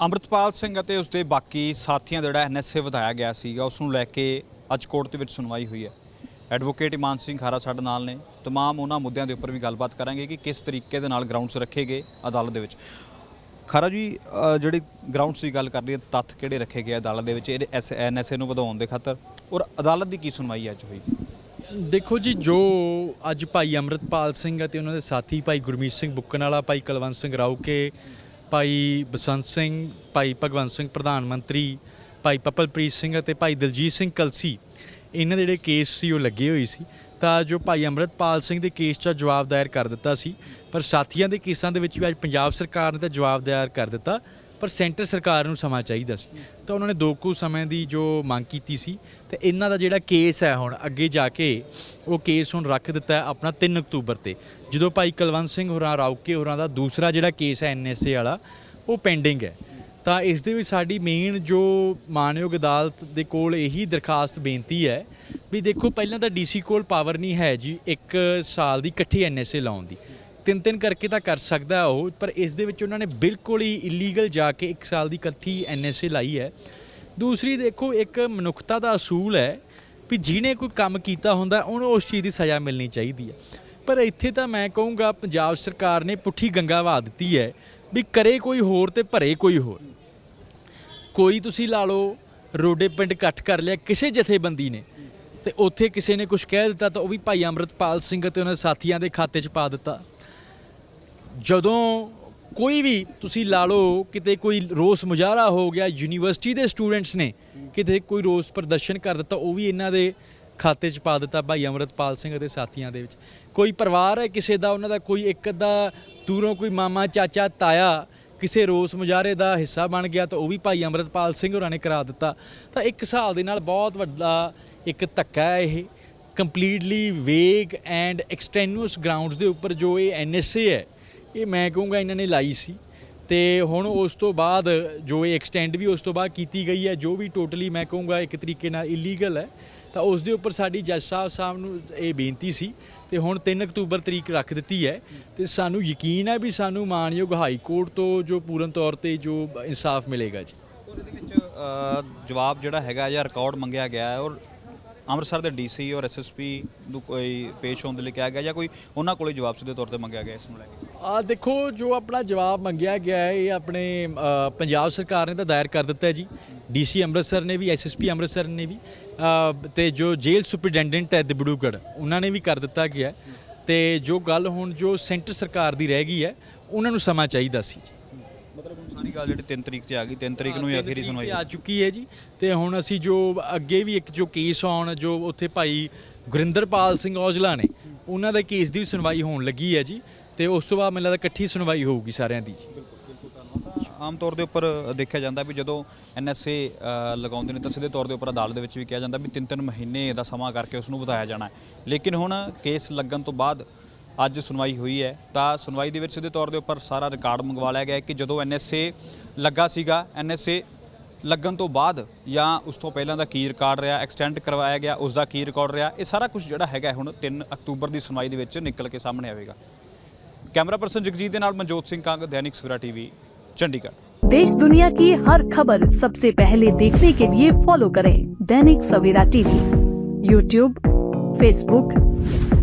ਅੰਮ੍ਰਿਤਪਾਲ ਸਿੰਘ ਅਤੇ ਉਸਦੇ ਬਾਕੀ ਸਾਥੀਆਂ ਦਾ ਜਿਹੜਾ ਐਨਐਸਏ ਵਧਾਇਆ ਗਿਆ ਸੀਗਾ ਉਸ ਨੂੰ ਲੈ ਕੇ ਅੱਜ ਕੋਰਟ ਦੇ ਵਿੱਚ ਸੁਣਵਾਈ ਹੋਈ ਹੈ ਐਡਵੋਕੇਟ ਇਮਾਨ ਸਿੰਘ ਖਾਰਾ ਸਾਡੇ ਨਾਲ ਨੇ तमाम ਉਹਨਾਂ ਮੁੱਦਿਆਂ ਦੇ ਉੱਪਰ ਵੀ ਗੱਲਬਾਤ ਕਰਾਂਗੇ ਕਿ ਕਿਸ ਤਰੀਕੇ ਦੇ ਨਾਲ ਗਰਾਊਂਡਸ ਰੱਖੇ ਗਏ ਅਦਾਲਤ ਦੇ ਵਿੱਚ ਖਾਰਾ ਜੀ ਅ, ਜਿਹੜੀ ਗਰਾਊਂਡਸ ਦੀ ਗੱਲ ਕਰ ਰਹੀ ਹੈ ਤੱਥ ਕਿਹੜੇ ਰੱਖੇ ਗਏ ਅਦਾਲਤ ਦੇ ਵਿੱਚ ਇਹਦੇ ਐਨਐਸਏ ਨੂੰ ਵਧਾਉਣ ਦੇ ਖਾਤਰ ਔਰ ਅਦਾਲਤ ਦੀ ਕੀ ਸੁਣਵਾਈ ਅੱਜ ਹੋਈ ਦੇਖੋ ਜੀ ਜੋ ਅੱਜ ਭਾਈ ਅੰਮ੍ਰਿਤਪਾਲ ਸਿੰਘ ਅਤੇ ਉਹਨਾਂ ਦੇ ਸਾਥੀ ਭਾਈ ਗੁਰਮੀਤ ਸਿੰਘ ਬੁੱਕਣ ਵਾਲਾ ਭਾਈ ਕੁਲਵੰਤ ਸਿੰਘ ਰਾਊਕੇ ਭਾਈ ਬਸੰਤ ਸਿੰਘ, ਭਾਈ ਭਗਵੰਤ ਸਿੰਘ, ਪ੍ਰਧਾਨ ਮੰਤਰੀ, ਭਾਈ ਪਪਲਪ੍ਰੀਤ ਸਿੰਘ ਅਤੇ ਭਾਈ ਦਲਜੀਤ ਸਿੰਘ ਕਲਸੀ, ਇਹਨਾਂ ਦੇ ਜਿਹੜੇ ਕੇਸ ਸੀ ਉਹ ਲੱਗੇ ਹੋਏ ਸੀ। ਤਾਂ ਜੋ ਭਾਈ ਅੰਮ੍ਰਿਤਪਾਲ ਸਿੰਘ ਦੇ ਕੇਸ 'ਚ ਜਵਾਬ ਦਾਇਰ ਕਰ ਦਿੱਤਾ ਸੀ। ਪਰ ਸਾਥੀਆਂ ਦੇ ਕੇਸਾਂ ਦੇ ਵਿੱਚ ਵੀ ਅੱਜ ਪੰਜਾਬ ਸਰਕਾਰ ਨੇ ਤਾਂ ਜਵਾਬ ਦਾਇਰ ਕਰ ਦਿੱਤਾ। ਪਰ ਸੈਂਟਰ ਸਰਕਾਰ ਨੂੰ ਸਮਾਂ ਚਾਹੀਦਾ ਸੀ। ਤਾਂ ਉਹਨਾਂ ਨੇ ਦੋ ਕੁ ਸਮੇਂ ਦੀ ਜੋ ਮੰਗ ਕੀਤੀ ਸੀ, ਤੇ ਇਹਨਾਂ ਦਾ ਜਿਹੜਾ ਕੇਸ ਹੈ ਹੁਣ ਅੱਗੇ ਜਾ ਕੇ, ਉਹ ਕੇਸ ਹੁਣ ਰੱਖ ਦਿੱਤਾ ਆਪਣਾ 3 ਅਕਤੂਬਰ ਤੇ। ਜਦੋਂ ਭਾਈ ਕੁਲਵੰਤ ਸਿੰਘ ਹੋਰਾਂ ਰਾਉਕੇ ਹੋਰਾਂ ਦਾ ਦੂਸਰਾ ਜਿਹੜਾ ਕੇਸ ਹੈ ਐਨਐਸਏ ਵਾਲਾ, ਉਹ ਪੈਂਡਿੰਗ ਹੈ। ਤਾਂ ਇਸ ਦੇ ਵਿੱਚ ਸਾਡੀ ਮੇਨ ਜੋ ਮਾਨਯੋਗ ਅਦਾਲਤ ਦੇ ਕੋਲ ਇਹੀ ਦਰਖਾਸਤ ਬੇਨਤੀ ਹੈ ਵੀ ਦੇਖੋ, ਪਹਿਲਾਂ ਤਾਂ ਡੀਸੀ ਕੋਲ ਪਾਵਰ ਨਹੀਂ ਹੈ ਜੀ ਇੱਕ ਸਾਲ ਦੀ ਇਕੱਠੀ ਐਨਐਸਏ ਲਾਉਣ ਦੀ। ਤਿੰਨ ਤਿੰਨ ਕਰਕੇ ਤਾਂ ਕਰ ਸਕਦਾ ਉਹ, ਪਰ ਇਸ ਦੇ ਵਿੱਚ ਉਹਨਾਂ ਨੇ ਬਿਲਕੁਲ ਹੀ ਇਲੀਗਲ ਜਾ ਕੇ ਇੱਕ ਸਾਲ ਦੀ ਇਕੱਠੀ ਐਨਐਸਏ ਲਾਈ ਹੈ। ਦੂਸਰੀ ਦੇਖੋ, ਇੱਕ ਮਨੁੱਖਤਾ ਦਾ ਅਸੂਲ ਹੈ ਵੀ ਜਿਹਨੇ ਕੋਈ ਕੰਮ ਕੀਤਾ ਹੁੰਦਾ, ਉਹਨੂੰ ਉਸ ਚੀਜ਼ ਦੀ ਸਜ਼ਾ ਮਿਲਣੀ ਚਾਹੀਦੀ ਹੈ। ਪਰ ਇੱਥੇ ਤਾਂ ਮੈਂ ਕਹੂੰਗਾ, ਪੰਜਾਬ ਸਰਕਾਰ ਨੇ ਪੁੱਠੀ ਗੰਗਾ ਵਹਾ ਦਿੱਤੀ ਹੈ ਵੀ ਕਰੇ ਕੋਈ ਹੋਰ ਤੇ ਭਰੇ ਕੋਈ ਹੋਰ। ਕੋਈ ਤੁਸੀਂ ਲਾ ਲਓ, ਰੋਡੇ ਪਿੰਡ ਇਕੱਠ ਕਰ ਲਿਆ, ਕਿਸੇ ਜਥੇਬੰਦੀ ਨੇ, ਤੇ ਉੱਥੇ ਕਿਸੇ ਨੇ ਕੁਝ ਕਹਿ ਦਿੱਤਾ ਤਾਂ ਉਹ ਵੀ ਭਾਈ ਅੰਮ੍ਰਿਤਪਾਲ ਸਿੰਘ ਅਤੇ ਉਹਨਾਂ ਦੇ ਸਾਥੀਆਂ ਦੇ ਖਾਤੇ 'ਚ ਪਾ ਦਿੱਤਾ। ਜਦੋਂ ਕੋਈ ਵੀ ਤੁਸੀਂ ਲਾ ਲਓ, ਕਿਤੇ ਕੋਈ ਰੋਸ ਮੁਜ਼ਾਹਰਾ ਹੋ ਗਿਆ, ਯੂਨੀਵਰਸਿਟੀ ਦੇ ਸਟੂਡੈਂਟਸ ਨੇ ਕਿਤੇ ਕੋਈ ਰੋਸ ਪ੍ਰਦਰਸ਼ਨ ਕਰ ਦਿੱਤਾ, ਉਹ ਵੀ ਇਹਨਾਂ ਦੇ ਖਾਤੇ 'ਚ ਪਾ ਦਿੱਤਾ ਭਾਈ ਅੰਮ੍ਰਿਤਪਾਲ ਸਿੰਘ ਅਤੇ ਸਾਥੀਆਂ ਦੇ ਵਿੱਚ। ਕੋਈ ਪਰਿਵਾਰ ਹੈ ਕਿਸੇ ਦਾ, ਉਹਨਾਂ ਦਾ ਕੋਈ ਇੱਕ ਅੱਧਾ ਦੂਰੋਂ ਕੋਈ ਮਾਮਾ, ਚਾਚਾ, ਤਾਇਆ ਕਿਸੇ ਰੋਸ ਮੁਜ਼ਾਹਰੇ ਦਾ ਹਿੱਸਾ ਬਣ ਗਿਆ ਤਾਂ ਉਹ ਵੀ ਭਾਈ ਅੰਮ੍ਰਿਤਪਾਲ ਸਿੰਘ ਹੋਰਾਂ ਨੇ ਕਰਾ ਦਿੱਤਾ। ਤਾਂ ਇੱਕ ਹਿਸਾਬ ਦੇ ਨਾਲ ਬਹੁਤ ਵੱਡਾ ਇੱਕ ਧੱਕਾ ਹੈ ਇਹ। ਕੰਪਲੀਟਲੀ ਵੇਗ ਐਂਡ ਐਕਸਟੈਨੂਅਸ ਗਰਾਊਂਡਸ ਦੇ ਉੱਪਰ ਜੋ ਇਹ ਐਨਐਸਏ ਹੈ ਇਹ ਮੈਂ ਕਹੂੰਗਾ ਇਹਨਾਂ ਨੇ ਲਾਈ ਸੀ। ਤੇ ਹੁਣ ਉਸ ਤੋਂ ਬਾਅਦ ਜੋ ਇਹ ਐਕਸਟੈਂਡ ਵੀ ਉਸ ਤੋਂ ਬਾਅਦ ਕੀਤੀ ਗਈ ਹੈ, ਜੋ ਵੀ ਟੋਟਲੀ ਮੈਂ ਕਹੂੰਗਾ ਇੱਕ ਤਰੀਕੇ ਨਾਲ ਇਲੀਗਲ ਹੈ, ਤਾਂ ਉਸ ਦੇ ਉੱਪਰ ਸਾਡੀ ਜੱਜ ਸਾਹਿਬ ਸਾਹਿਬ ਨੂੰ ਇਹ ਬੇਨਤੀ ਸੀ, ਤੇ ਹੁਣ 3 ਅਕਤੂਬਰ ਤਰੀਕ ਰੱਖ ਦਿੱਤੀ ਹੈ। ਤੇ ਸਾਨੂੰ ਯਕੀਨ ਹੈ ਵੀ ਸਾਨੂੰ ਮਾਨਯੋਗ ਹਾਈ ਕੋਰਟ ਤੋਂ ਜੋ ਪੂਰਨ ਤੌਰ ਤੇ ਜੋ ਇਨਸਾਫ ਮਿਲੇਗਾ ਜੀ। ਔਰ ਇਹਦੇ ਵਿੱਚ ਜਵਾਬ ਜਿਹੜਾ ਹੈਗਾ ਜਾਂ ਰਿਕਾਰਡ ਮੰਗਿਆ ਗਿਆ ਹੈ ਔਰ ਅੰਮ੍ਰਿਤਸਰ ਦੇ ਡੀਸੀ ਔਰ ਐਸਐਸਪੀ ਨੂੰ ਕੋਈ ਪੇਸ਼ ਹੋਣ ਦੇ ਲਈ ਕਿਹਾ ਗਿਆ ਜਾਂ ਕੋਈ ਉਹਨਾਂ ਕੋਲੇ ਜਵਾਬ ਸਿੱਧੇ ਤੌਰ ਤੇ ਮੰਗਿਆ ਗਿਆ ਇਸ ਨੂੰ ਲੈ ਕੇ? ਆ ਦੇਖੋ ਜੋ ਆਪਣਾ ਜਵਾਬ ਮੰਗਿਆ ਗਿਆ ਹੈ ਇਹ ਆਪਣੇ ਅ, ਪੰਜਾਬ ਸਰਕਾਰ ਨੇ ਤਾਂ ਦਾਇਰ ਕਰ ਦਿੱਤਾ ਹੈ ਜੀ। ਡੀਸੀ ਅੰਮ੍ਰਿਤਸਰ ਨੇ ਵੀ ਐਸਐਸਪੀ ਅੰਮ੍ਰਿਤਸਰ ਨੇ ਵੀ ਅ, ਤੇ ਜੋ ਜੇਲ੍ਹ ਸੁਪਰਡੈਂਡੈਂਟ ਹੈ ਦਿਬੜੂਗੜ ਉਹਨਾਂ ਨੇ ਵੀ ਕਰ ਦਿੱਤਾ ਗਿਆ ਹੈ। ਤੇ ਜੋ ਗੱਲ ਹੁਣ ਜੋ ਸੈਂਟਰ ਸਰਕਾਰ ਦੀ ਰਹਿ ਗਈ ਹੈ ਉਹਨਾਂ ਨੂੰ ਸਮਾਂ ਚਾਹੀਦਾ ਸੀ ਜੀ। ਸਾਰੀ ਗੱਲ ਜਿਹੜੀ 3 ਤਰੀਕ 'ਚ ਆ ਗਈ 3 ਤਰੀਕ ਨੂੰ ਹੀ ਆਖਰੀ ਸੁਣਵਾਈ ਆ ਚੁੱਕੀ ਹੈ ਜੀ। ਤੇ ਹੁਣ ਅਸੀਂ ਜੋ ਅੱਗੇ ਵੀ ਇੱਕ ਜੋ ਕੇਸ ਆਉਣ ਜੋ ਉੱਥੇ ਭਾਈ ਗੁਰਿੰਦਰਪਾਲ ਸਿੰਘ ਔਜਲਾ ਨੇ ਉਹਨਾਂ ਦੇ ਕੇਸ ਦੀ ਵੀ ਸੁਣਵਾਈ ਹੋਣ ਲੱਗੀ ਹੈ ਜੀ। ਤੇ ਉਸ ਤੋਂ ਬਾਅਦ ਮੈਨੂੰ ਲੱਗਦਾ ਇਕੱਠੀ ਸੁਣਵਾਈ ਹੋਊਗੀ ਸਾਰਿਆਂ ਦੀ ਜੀ। ਆਮ ਤੌਰ ਦੇ ਉੱਪਰ ਦੇਖਿਆ ਜਾਂਦਾ ਵੀ ਜਦੋਂ ਐਨਐਸਏ ਲਗਾਉਂਦੇ ਨੇ ਤਾਂ ਸਿੱਧੇ ਤੌਰ ਦੇ ਉੱਪਰ ਅਦਾਲਤ ਦੇ ਵਿੱਚ ਵੀ ਕਿਹਾ ਜਾਂਦਾ ਵੀ 3-3 ਮਹੀਨੇ ਦਾ ਸਮਾਂ ਕਰਕੇ ਉਸ ਨੂੰ ਵਧਾਇਆ ਜਾਣਾ ਹੈ। ਲੇਕਿਨ ਹੁਣ ਕੇਸ ਲੱਗਣ ਤੋਂ ਬਾਅਦ ਅੱਜ ਸੁਣਵਾਈ ਹੋਈ ਹੈ ਤਾਂ ਸੁਣਵਾਈ ਦੇ ਵਿੱਚ ਸਿੱਧੇ ਤੌਰ ਦੇ ਉੱਪਰ ਸਾਰਾ ਰਿਕਾਰਡ ਮੰਗਵਾ ਲਿਆ ਗਿਆ ਹੈ ਕਿ ਜਦੋਂ ਐਨਐਸਏ ਲੱਗਾ ਸੀਗਾ ਐਨਐਸਏ ਲੱਗਣ ਤੋਂ ਬਾਅਦ ਜਾਂ ਉਸ ਤੋਂ ਪਹਿਲਾਂ ਦਾ ਕੀ ਰਿਕਾਰਡ ਰਿਹਾ ਐਕਸਟੈਂਡ ਕਰਵਾਇਆ ਗਿਆ ਉਸ ਦਾ ਕੀ ਰਿਕਾਰਡ ਰਿਹਾ ਇਹ ਸਾਰਾ ਕੁਝ ਜਿਹੜਾ ਹੈਗਾ ਹੁਣ 3 ਅਕਤੂਬਰ ਦੀ ਸੁਣਵਾਈ ਦੇ ਵਿੱਚ ਨਿਕਲ ਕੇ ਸਾਹਮਣੇ ਆਵੇਗਾ ਕੈਮਰਾ ਪਰਸਨ ਜਗਜੀਤ ਦੇ ਨਾਲ ਮਨਜੋਤ ਸਿੰਘ ਕੰਗ ਦੈਨਿਕ ਸਵੇਰਾ ਟੀਵੀ ਚੰਡੀਗੜ੍ਹ देश दुनिया की हर खबर सबसे पहले देखने के लिए फॉलो करें Dainik Savera TV YouTube Facebook